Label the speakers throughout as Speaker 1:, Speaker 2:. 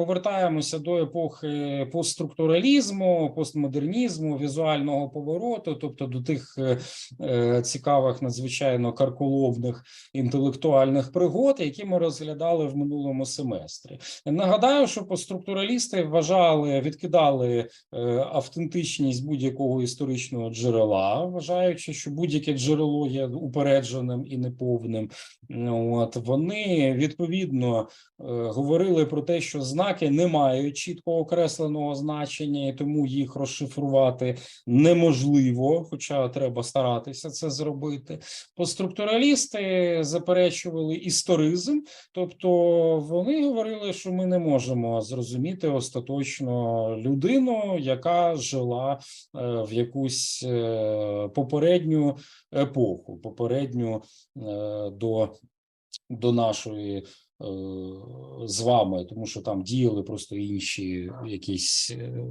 Speaker 1: повертаємося до епохи постструктуралізму, постмодернізму, візуального повороту, тобто до тих е, е, цікавих, надзвичайно карколовних інтелектуальних пригод, які ми розглядали в минулому семестрі. Нагадаю, що постструктуралісти вважали, відкидали е, автентичність будь-якого історичного джерела, вважаючи, що будь-яке джерело є упередженим і неповним. От вони відповідно говорили про те, що знаки не мають чітко окресленого значення, і тому їх розшифрувати неможливо, хоча треба старатися це зробити. Постструктуралісти заперечували історизм, тобто вони говорили, що ми не можемо зрозуміти остаточно людину, яка жила е, в якусь е, попередню епоху, попередню е, до, до нашої. З вами, тому що там діяли просто інші якісь е,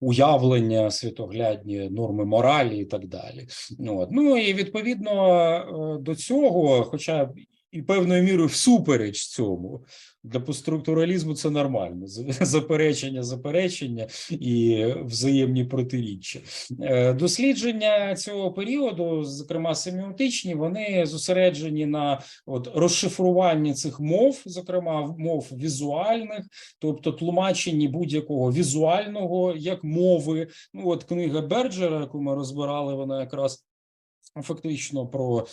Speaker 1: уявлення, світоглядні норми моралі і так далі. От. Ну і відповідно е, до цього, хоча і певною мірою всупереч цьому, для постструктуралізму це нормально. Заперечення, заперечення і взаємні протиріччя. Е, Дослідження цього періоду, зокрема семіотичні, вони зосереджені на от розшифруванні цих мов, зокрема мов візуальних, тобто тлумаченні будь-якого візуального як мови. Ну от книга Берджера, яку ми розбирали, вона якраз фактично про.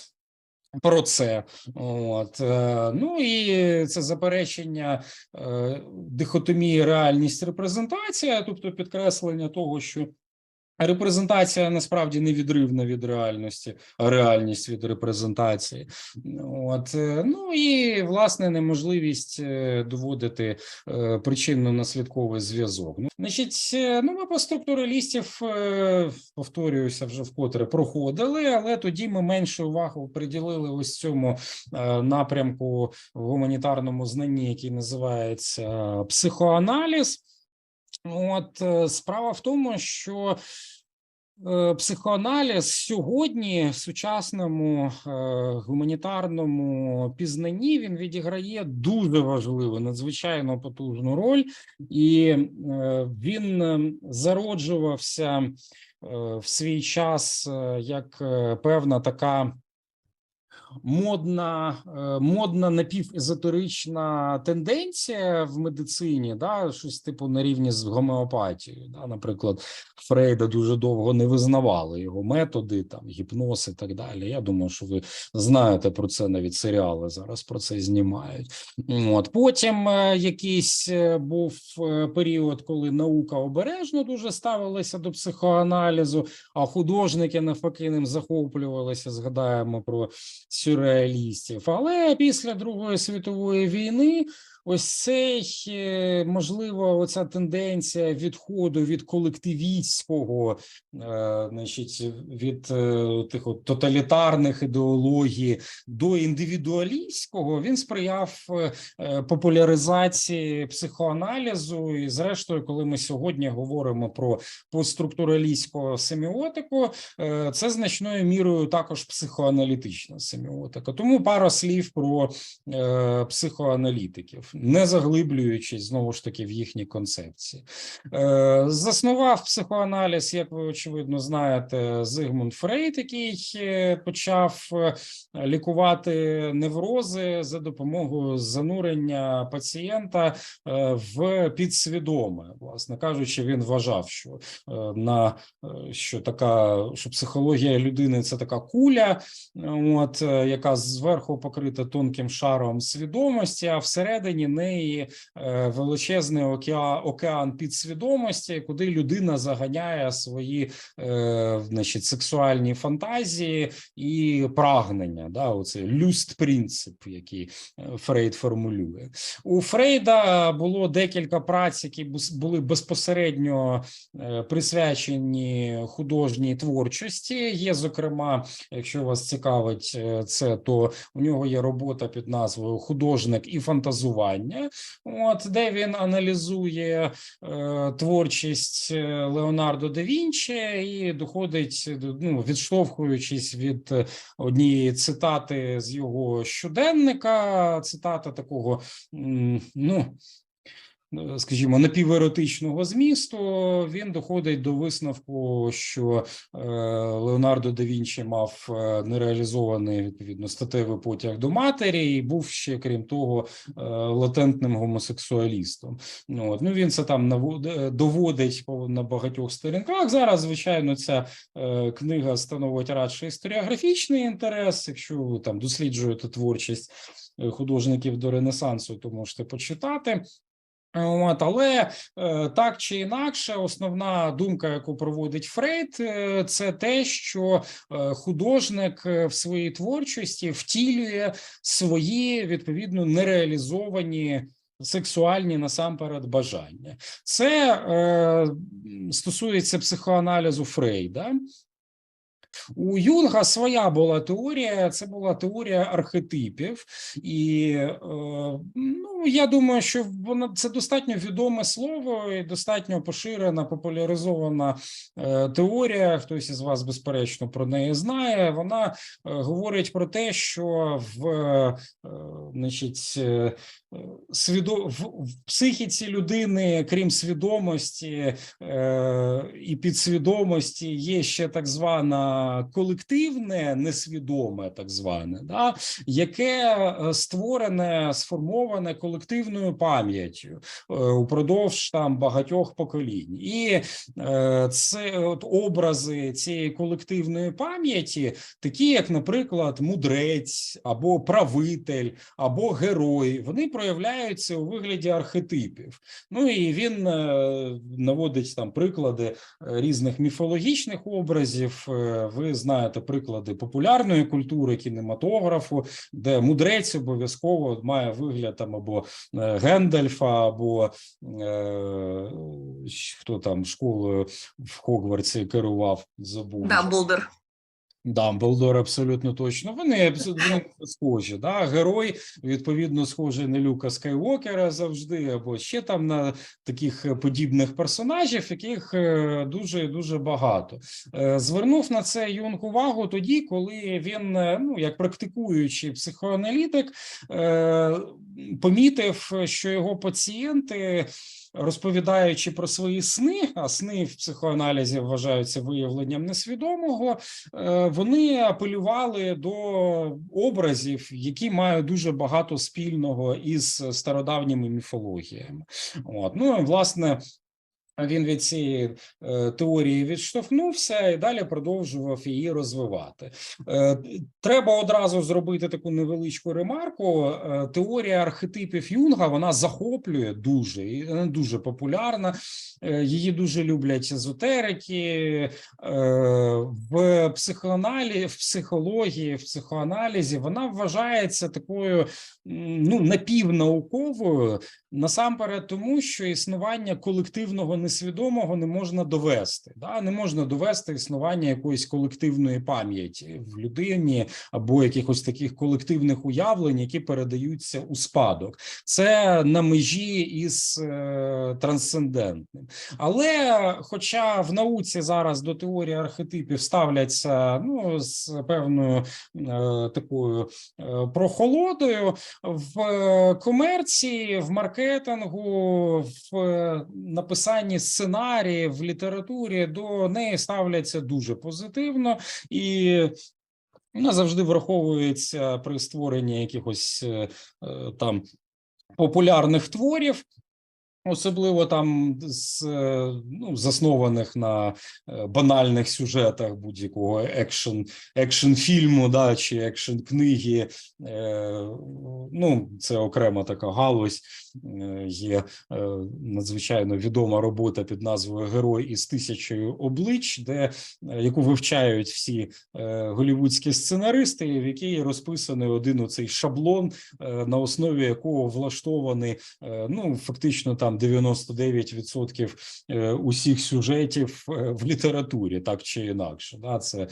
Speaker 1: Про це, от е, ну і це заперечення е, дихотомії реальність репрезентація, тобто підкреслення того, що репрезентація насправді не відривна від реальності, а реальність від репрезентації. От е, ну і власне неможливість е, доводити е, причинно-наслідковий зв'язок. Ну, значить, ну ми по структуралістів повторююся вже вкотре проходили, але тоді ми менше уваги приділили ось цьому напрямку в гуманітарному знанні, який називається психоаналіз. От е, справа в тому, що е, психоаналіз сьогодні в сучасному е, гуманітарному пізнанні він відіграє дуже важливу, надзвичайно потужну роль, і він е, зароджувався в свій час як певна така модна, е, модна напівезотерична тенденція в медицині, да, щось типу на рівні з гомеопатією. Да, наприклад, Фрейда дуже довго не визнавали його методи, там гіпноз і так далі. Я думаю, що ви знаєте про це навіть серіали зараз про це знімають. От потім е, якийсь е, був період, коли наука обережно дуже ставилася до психоаналізу, а художники навпаки ним захоплювалися. Згадаємо про сюрреалістів. Але після Другої світової війни ось цей е, можливо, оця тенденція відходу від колективістського, е, значить, від е, тих от тоталітарних ідеологій до індивідуалістського, він сприяв популяризації психоаналізу. І, зрештою, коли ми сьогодні говоримо про постструктуралістську семіотику, це значною мірою також психоаналітична семіотика. Тому пара слів про психоаналітиків, не заглиблюючись знову ж таки в їхні концепції. Е, Заснував психоаналіз, як ви очевидно знаєте, Зигмунд Фрейд, який е, почав е, лікувати неврози за допомогою занурення пацієнта в підсвідоме. Власне кажучи, він вважав, що на що така що психологія людини це така куля, от яка зверху покрита тонким шаром свідомості, а всередині неї е, величезний океан, океан підсвідомості, куди людина заганяє свої е, значить, сексуальні фантазії і прагнення. Да, оцей люст принцип, який е, Фрейд формулює. У Фрейда було декілька праць, які були безпосередньо присвячені художній творчості. Є, зокрема, якщо вас цікавить це, то у нього є робота під назвою Художник і фантазування, от де він аналізує е, творчість е, Леонардо да Вінчі і доходить ну, відштовхуючись від е, однієї цитати з його щоденника, цитата такого ну. Е, скажімо, напіверотичного змісту, він доходить до висновку, що е, Леонардо да Вінчі мав е, нереалізований відповідно статевий потяг до матері, і був ще крім того латентним гомосексуалістом. Ну, от, ну він це там доводить на багатьох сторінках. Зараз, звичайно, ця книга становить радше історіографічний інтерес. Якщо ви там досліджуєте творчість художників до Ренесансу, то можете почитати. От, але е, так чи інакше, основна думка, яку проводить Фрейд, е, це те, що е, художник в своїй творчості втілює свої відповідно нереалізовані сексуальні насамперед бажання. Це е, стосується психоаналізу Фрейда. У Юнга своя була теорія, це була теорія архетипів, і е, ну я думаю, що вона це достатньо відоме слово і достатньо поширена, популяризована е, теорія. Хтось із вас, безперечно, про неї знає. Вона е, говорить про те, що в значить. В, психіці людини, крім свідомості е, і підсвідомості, є ще так звана колективне, несвідоме, так зване, да, яке е, створене, сформоване колективною пам'яттю е, упродовж там багатьох поколінь, і це от образи цієї колективної пам'яті, такі як, наприклад, мудрець або правитель, або герой, вони проявляються у вигляді архетипів. Ну і він е, наводить там приклади е, різних міфологічних образів. Е, Ви знаєте приклади популярної культури, кінематографу, де мудрець обов'язково має вигляд там або е, Гендальфа, або е, хто там школою в Хогвартсі керував, забув.
Speaker 2: Дамблдор.
Speaker 1: Дамблдор абсолютно точно. Вони абсолютно схожі. Да? Герой відповідно схожий на Люка Скайуокера завжди, або ще там на таких е, подібних персонажів, яких е, дуже дуже багато. Е, Звернув на це Юнг увагу тоді, коли він, ну як практикуючий психоаналітик, помітив, що його пацієнти. Розповідаючи про свої сни, а сни в психоаналізі вважаються виявленням несвідомого, е, вони апелювали до образів, які мають дуже багато спільного із стародавніми міфологіями. От ну власне. Він від цієї е, теорії відштовхнувся і далі продовжував її розвивати. Е, треба одразу зробити таку невеличку ремарку. Е, теорія архетипів Юнга вона захоплює дуже і дуже популярна. Її дуже люблять езотерики. В психоаналізі, в психології, в психоаналізі вона вважається такою ну напівнауковою, насамперед, тому що існування колективного несвідомого не можна довести. Да? Не можна довести існування якоїсь колективної пам'яті в людині або якихось таких колективних уявлень, які передаються у спадок. Це на межі із е, трансцендентним. Але, хоча в науці зараз до теорії архетипів ставляться ну з певною е, такою е, прохолодою, в комерції, в маркетингу, в е, сценаріїв, в літературі до неї ставляться дуже позитивно і. Вона завжди враховується при створенні якихось е, е, там популярних творів, особливо там з ну, заснованих на е, банальних сюжетах будь-якого екшн, екшн фільму, да, чи екшн книги. Е, ну, це окрема така галузь. Е, Є надзвичайно відома робота під назвою Герой із тисячею облич, де яку вивчають всі голівудські сценаристи, в якій розписаний один оцей шаблон, на основі якого влаштований ну фактично там 99% е, усіх сюжетів е, в літературі, так чи інакше. Це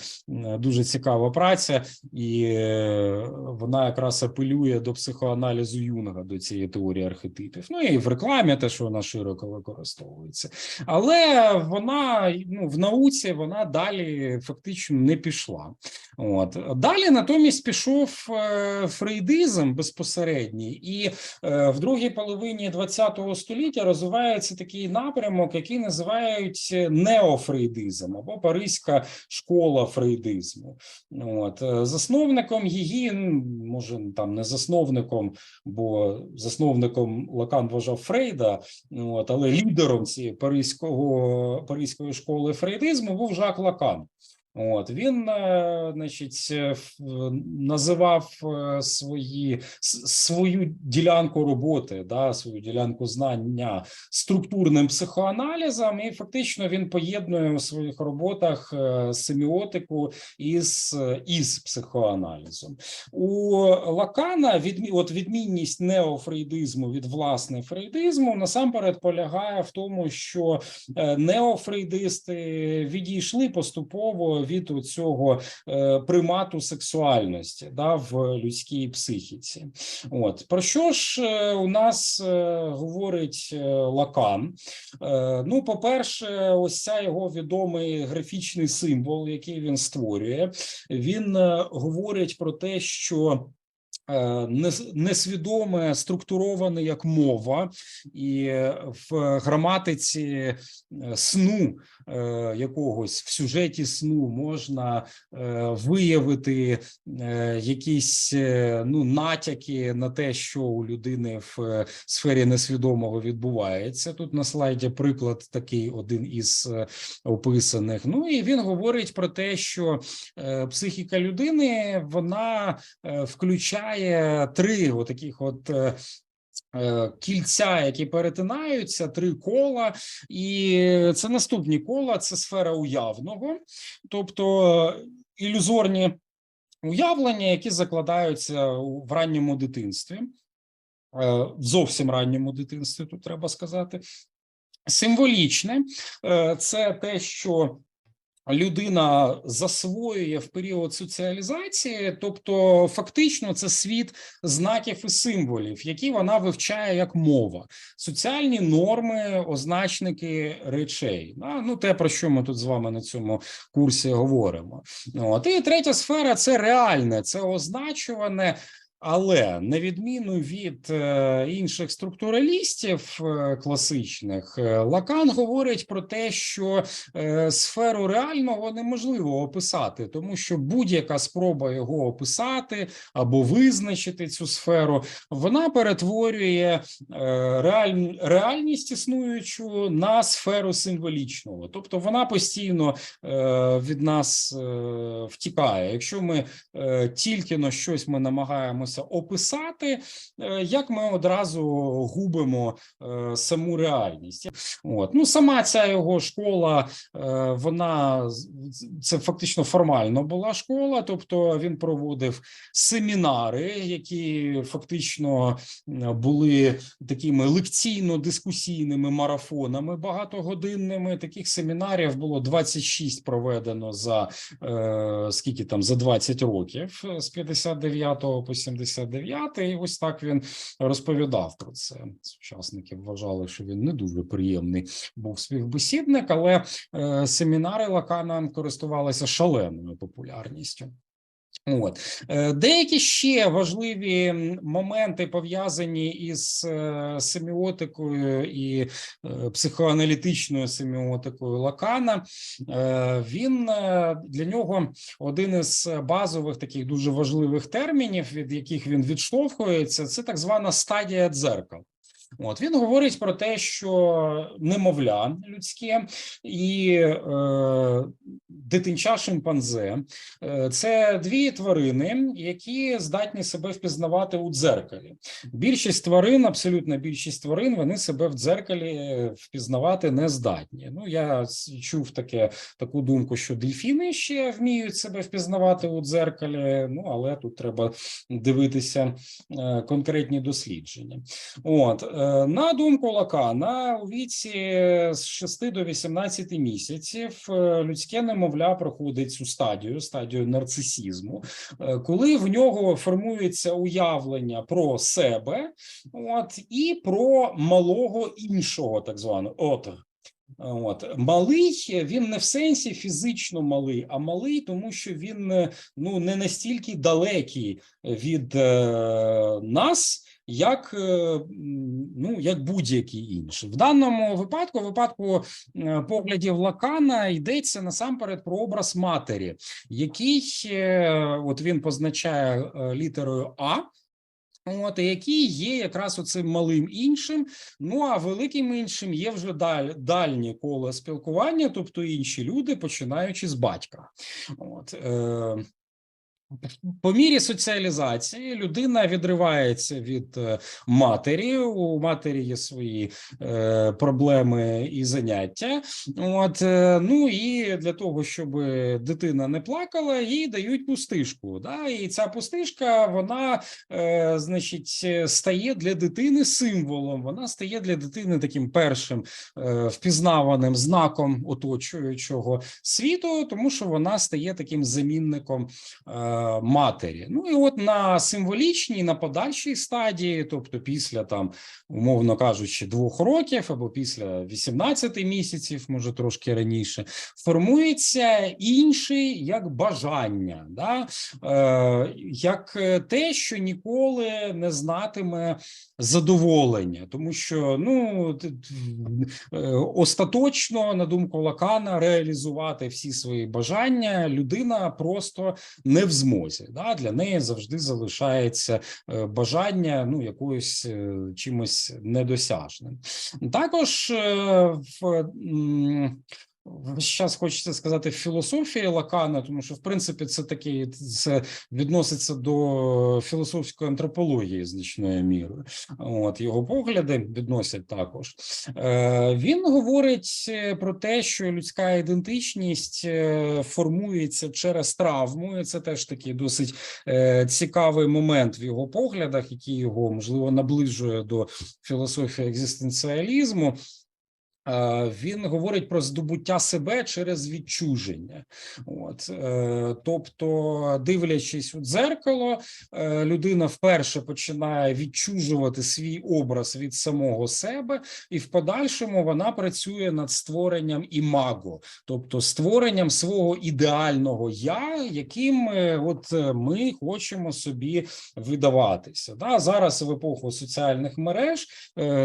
Speaker 1: дуже цікава праця, і е, вона якраз апелює до психоаналізу Юнга, до цієї теорії архетипів. Ну і в рекламі теж вона широко використовується, але вона ну в науці вона далі фактично не пішла. От далі натомість пішов е, фрейдизм безпосередній, і е, в другій половині ХХ століття століття розвивається такий напрямок, який називають неофрейдизм або Паризька школа фрейдизму. От е, засновником її, може там не засновником, бо засновником Лакан вважав Фрейда, от, але лідером цієї паризького паризької школи фрейдизму був Жак Лакан. От він, е, значить, е, називав е, свої свою ділянку роботи, да, свою ділянку знання структурним психоаналізом, і фактично він поєднує у своїх роботах семіотику із, із психоаналізом. У Лакана відмі... от відмінність неофрейдизму від власне фрейдизму насамперед полягає в тому, що неофрейдисти відійшли поступово від цього примату сексуальності да, в людській психіці. От про що ж е, у нас е, говорить е, Лакан? Е, Ну, по-перше, ось ця його відомий графічний символ, який він створює, він е, говорить про те, що е, несвідоме структуроване як мова, і е, в граматиці е, сну е, якогось в сюжеті сну можна е, виявити е, якісь е, ну натяки на те, що у людини в е, сфері несвідомого відбувається. Тут на слайді приклад такий один із е, описаних. Ну і він говорить про те, що е, психіка людини вона е, включає три отаких от. е, е, Кільця, які перетинаються, три кола, і це наступні кола. Це сфера уявного, тобто ілюзорні уявлення, які закладаються в ранньому дитинстві, е, в зовсім ранньому дитинстві, тут треба сказати. Символічне це те, що людина засвоює в період соціалізації, тобто фактично це світ знаків і символів, які вона вивчає як мова, соціальні норми, означники речей. Ну, те, про що ми тут з вами на цьому курсі говоримо. От. І третя сфера це реальне, це означуване. Але на відміну від е, інших структуралістів е, класичних, е, Лакан говорить про те, що сферу реального неможливо описати, тому що будь-яка спроба його описати або визначити цю сферу, вона перетворює реаль, реальність існуючу на сферу символічного, тобто вона постійно від нас втікає. Якщо ми тільки на щось ми намагаємося намагаємося описати, е, як ми одразу губимо е, саму реальність. От ну сама ця його школа, е, вона це фактично формально була школа, тобто він проводив семінари, які фактично були такими лекційно-дискусійними марафонами багатогодинними. Таких семінарів було 26 проведено за скільки там за 20 років з 59 по 70. 79-й. Ось так він розповідав про це. Сучасники вважали, що він не дуже приємний був співбесідник, але е, семінари Лакана користувалися шаленою популярністю. От Е, деякі ще важливі моменти пов'язані із е, семіотикою і е, психоаналітичною семіотикою Лакана. Він для нього один із базових таких дуже важливих термінів, від яких він відштовхується, це так звана стадія дзеркал. От він говорить про те, що немовля людське і е, дитинча шимпанзе е, це дві тварини, які здатні себе впізнавати у дзеркалі. Більшість тварин, абсолютна більшість тварин, вони себе в дзеркалі е, впізнавати не здатні. Ну я чув таке таку думку, що дельфіни ще вміють себе впізнавати у дзеркалі. Ну але тут треба дивитися е, конкретні дослідження. От на думку Лакана, у віці з 6 до 18 місяців е, людське немовля проходить цю стадію, стадію нарцисізму, е, коли в нього формується уявлення про себе, от і про малого іншого, так званого отр. От малий він не в сенсі фізично малий, а малий, тому що він е, ну не настільки далекий від е, нас, як е, ну як будь-який інший. В даному випадку, в випадку е, поглядів Лакана, йдеться насамперед про образ матері, який е, от він позначає літерою А. От, який є якраз оцим малим іншим. Ну а великим іншим є вже даль, дальнє коло спілкування, тобто інші люди, починаючи з батька. От, е, по мірі соціалізації людина відривається від е, матері. У матері є свої е, проблеми і заняття. От е, ну і для того, щоб дитина не плакала, їй дають пустишку. Да? І ця пустишка, вона, е, значить, стає для дитини символом. Вона стає для дитини таким першим е, впізнаваним знаком оточуючого світу, тому що вона стає таким замінником е, матері. Ну і от на символічній, на подальшій стадії, тобто після там, умовно кажучи, двох років або після 18 місяців, може трошки раніше, формується інший як бажання, да? е, як те, що ніколи не знатиме задоволення, тому що ну е, остаточно, на думку Лакана, реалізувати всі свої бажання людина просто не в змозі. Да? Для неї завжди залишається е, бажання ну якоюсь е, чимось недосяжним. Також е, в Зараз хочеться сказати філософія Лакана, тому що в принципі це такий це відноситься до філософської антропології значною мірою. От його погляди відносять також. Е, Він говорить е, про те, що людська ідентичність е, формується через травму. І це теж такий досить е, цікавий момент в його поглядах, який його можливо наближує до філософії екзистенціалізму. Е, Він говорить про здобуття себе через відчуження, от е, тобто, дивлячись у дзеркало, е, людина вперше починає відчужувати свій образ від самого себе, і в подальшому вона працює над створенням імаго, тобто створенням свого ідеального я, яким от ми хочемо собі видаватися. Да, зараз в епоху соціальних мереж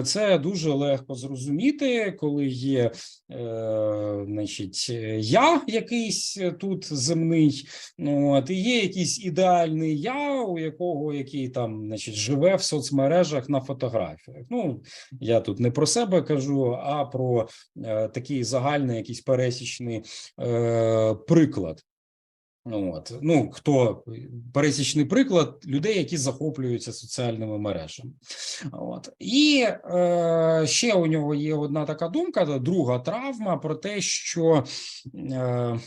Speaker 1: це дуже легко зрозуміти, коли є, е, значить, е, я якийсь тут земний, от, і є якийсь ідеальний я, у якого який там, значить, живе в соцмережах на фотографіях. Ну, я тут не про себе кажу, а про е, такий загальний якийсь пересічний е, приклад. От ну хто пересічний приклад людей, які захоплюються соціальними мережами. От і е, ще у нього є одна така думка, друга травма про те, що е,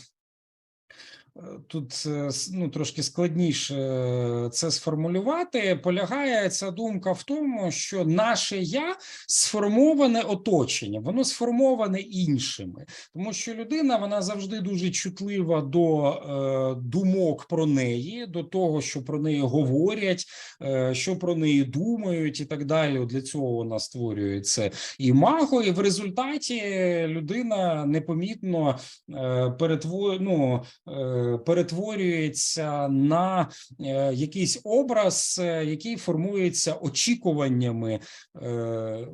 Speaker 1: тут е, ну, трошки складніше е, це сформулювати. Полягає ця думка в тому, що наше я сформоване оточенням, воно сформоване іншими, тому що людина вона завжди дуже чутлива до е, думок про неї, до того, що про неї говорять, е, що про неї думають, і так далі. Для цього вона створює це імаго, і в результаті людина непомітно е, перетво, ну, е, перетворюється на е, якийсь образ, е, який формується очікуваннями е,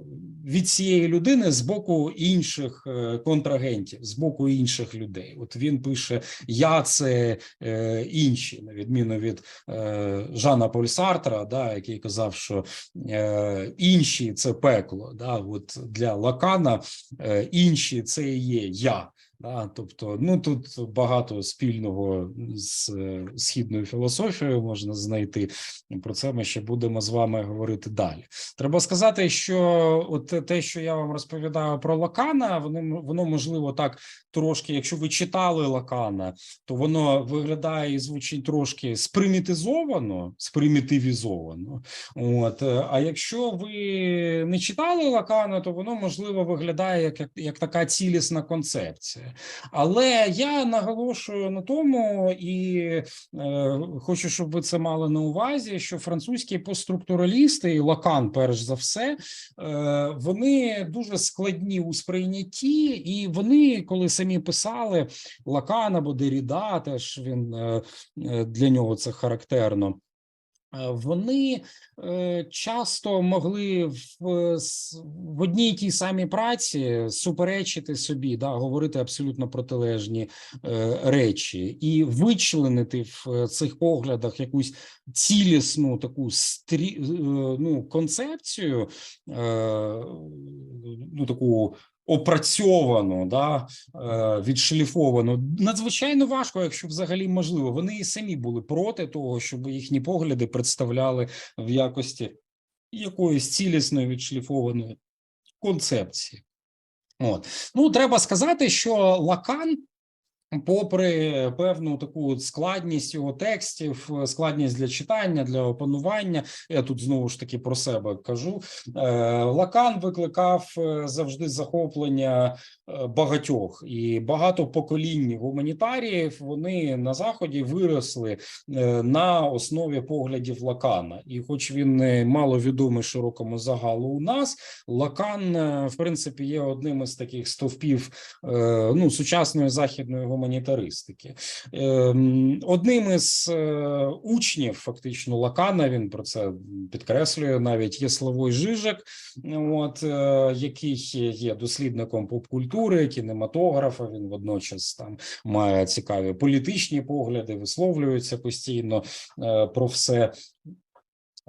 Speaker 1: від цієї людини з боку інших контрагентів, з боку інших людей. От він пише: Я це інші, на відміну від Жана Поль Сартра, да, який казав, що інші це пекло. Да, от для Лакана інші це є я. Да, тобто, ну тут багато спільного з е, східною філософією можна знайти. Про це ми ще будемо з вами говорити далі. Треба сказати, що от те- що я вам розповідаю про Лакана, воно воно можливо так трошки, якщо ви читали Лакана, то воно виглядає і звучить трошки спримітизовано, спримітивізовано. От е, а якщо ви не читали Лакана, то воно можливо виглядає як, як, як така цілісна концепція. Але я наголошую на тому і е, хочу, щоб ви це мали на увазі, що французькі постструктуралісти і Лакан, перш за все, е, вони дуже складні у сприйнятті, і вони, коли самі писали Лакан або Деріда, теж він е, е, для нього це характерно. Е, Вони е, часто могли в, е, в одній і тій самій праці суперечити собі, да, говорити абсолютно протилежні е, речі, і вичленити в цих поглядах якусь цілісну таку стрі, е, ну, концепцію, е, ну таку опрацьовану, да, відшліфовано. Надзвичайно важко, якщо взагалі можливо. Вони і самі були проти того, щоб їхні погляди представляли в якості якоїсь цілісної відшліфованої концепції. От ну треба сказати, що Лакан. Попри певну таку складність його текстів, складність для читання, для опанування, я тут знову ж таки про себе кажу. е, Лакан викликав е, завжди захоплення е, багатьох, і багато поколінь гуманітаріїв вони на заході виросли на основі поглядів Лакана. І, хоч він не маловідомий широкому загалу у нас, Лакан, в принципі, є одним із таких стовпів ну, сучасної західної гуманітаристики. Ем, Одним із е, учнів, фактично, Лакана, він про це підкреслює навіть є Славой Жижик, от, е, який є дослідником попкультури, кінематографа. Він водночас там має цікаві політичні погляди, висловлюється постійно е, про все.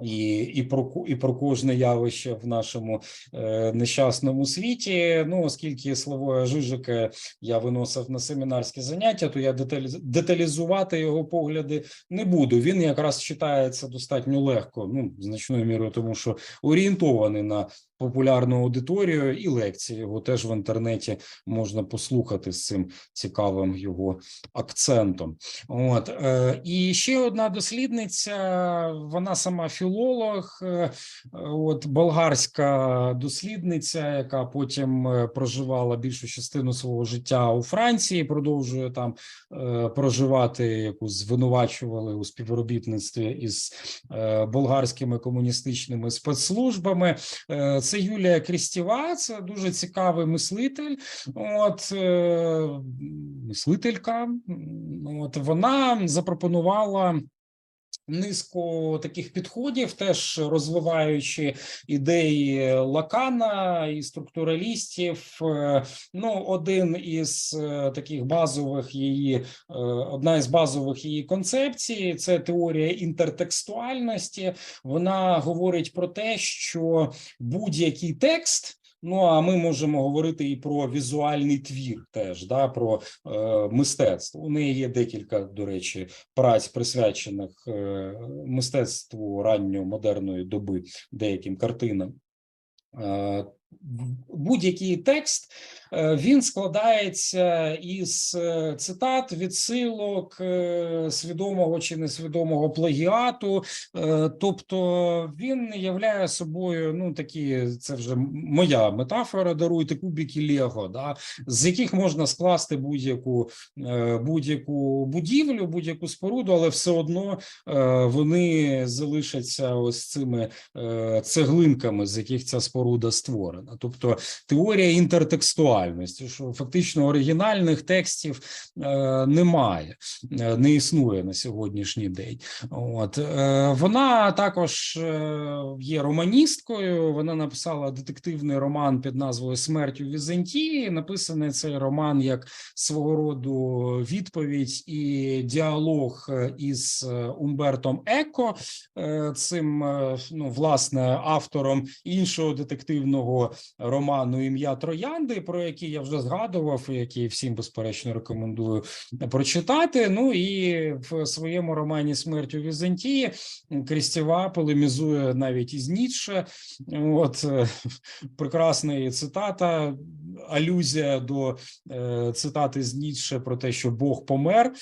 Speaker 1: І, і про і про кожне явище в нашому е, нещасному світі. Ну, оскільки Славоя Жижика я виносив на семінарські заняття, то я деталіз- деталізувати його погляди не буду. Він якраз читається достатньо легко, ну значною мірою, тому що орієнтований на популярну аудиторію, і лекції його теж в інтернеті можна послухати з цим цікавим його акцентом. От е, і ще одна дослідниця, вона сама філолог, е, от болгарська дослідниця, яка потім е, проживала більшу частину свого життя у Франції, продовжує там проживати, яку звинувачували у співробітництві із болгарськими комуністичними спецслужбами. Це Юлія Крістіва, це дуже цікавий мислитель. От е, мислителька. От вона запропонувала. Низку таких підходів, теж розвиваючи ідеї Лакана і структуралістів. Е, Ну, один із е, таких базових її, е, одна із базових її концепцій це теорія інтертекстуальності. Вона говорить про те, що будь-який текст. Ну а ми можемо говорити і про візуальний твір, теж да про е, мистецтво. У неї є декілька, до речі, праць присвячених е, мистецтву ранньої модерної доби деяким картинам. Будь-який текст е, він складається із е, цитат, відсилок, е, свідомого чи несвідомого плагіату. Тобто він являє собою, ну такі, це вже моя метафора, даруйте кубики Лего, да, з яких можна скласти будь-яку будь-яку будівлю, будь-яку споруду, але все одно вони залишаться ось цими цеглинками, з яких ця споруда створена. Тобто теорія інтертекстуальності, що фактично оригінальних текстів е, немає, е, не існує на сьогоднішній день. От е, вона також є романісткою. Вона написала детективний роман під назвою Смерть у Візантії. Написаний цей роман як свого роду відповідь і діалог із Умбертом Еко, цим ну власне автором іншого детективного роману Ім'я Троянди, про який я вже згадував, який всім безперечно рекомендую прочитати. Ну і в своєму романі Смерть у Візантії Крістєва полемізує навіть із Ніцше. От е, прекрасна її цитата, алюзія до е, цитати з Ніцше про те, що Бог помер.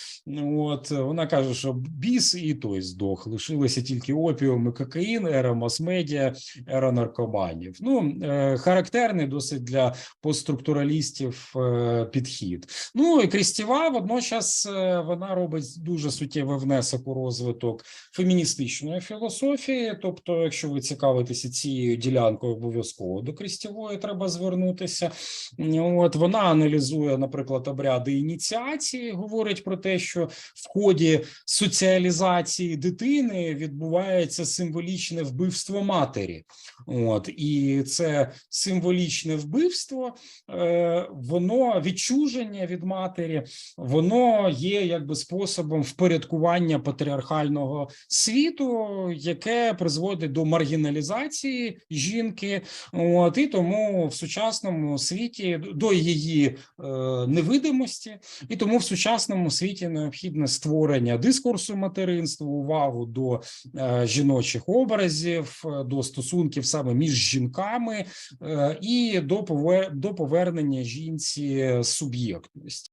Speaker 1: От вона каже, що біс і той здох. Лишилися тільки опіум і кокаїн, ера мас-медіа, ера наркоманів. Ну е, характерний досить для постструктуралістів е, підхід. Ну і Крістєва водночас е, вона робить дуже суттєвий внесок у розвиток феміністичної філософії. Тобто, якщо ви цікавитеся цією ділянкою, обов'язково до Крістєвої треба звернутися. От вона аналізує, наприклад, обряди ініціації, говорить про те, що в ході соціалізації дитини відбувається символічне вбивство матері. От і це символічне вбивство, е, воно відчуження від матері, воно є якби способом впорядкування патріархального світу, яке призводить до маргіналізації жінки. От і тому в сучасному світі до її е, невидимості, і тому в сучасному світі необхідне створення дискурсу материнства, увагу до е, жіночих образів, до стосунків саме між жінками і до пове- до повернення жінці суб'єктності.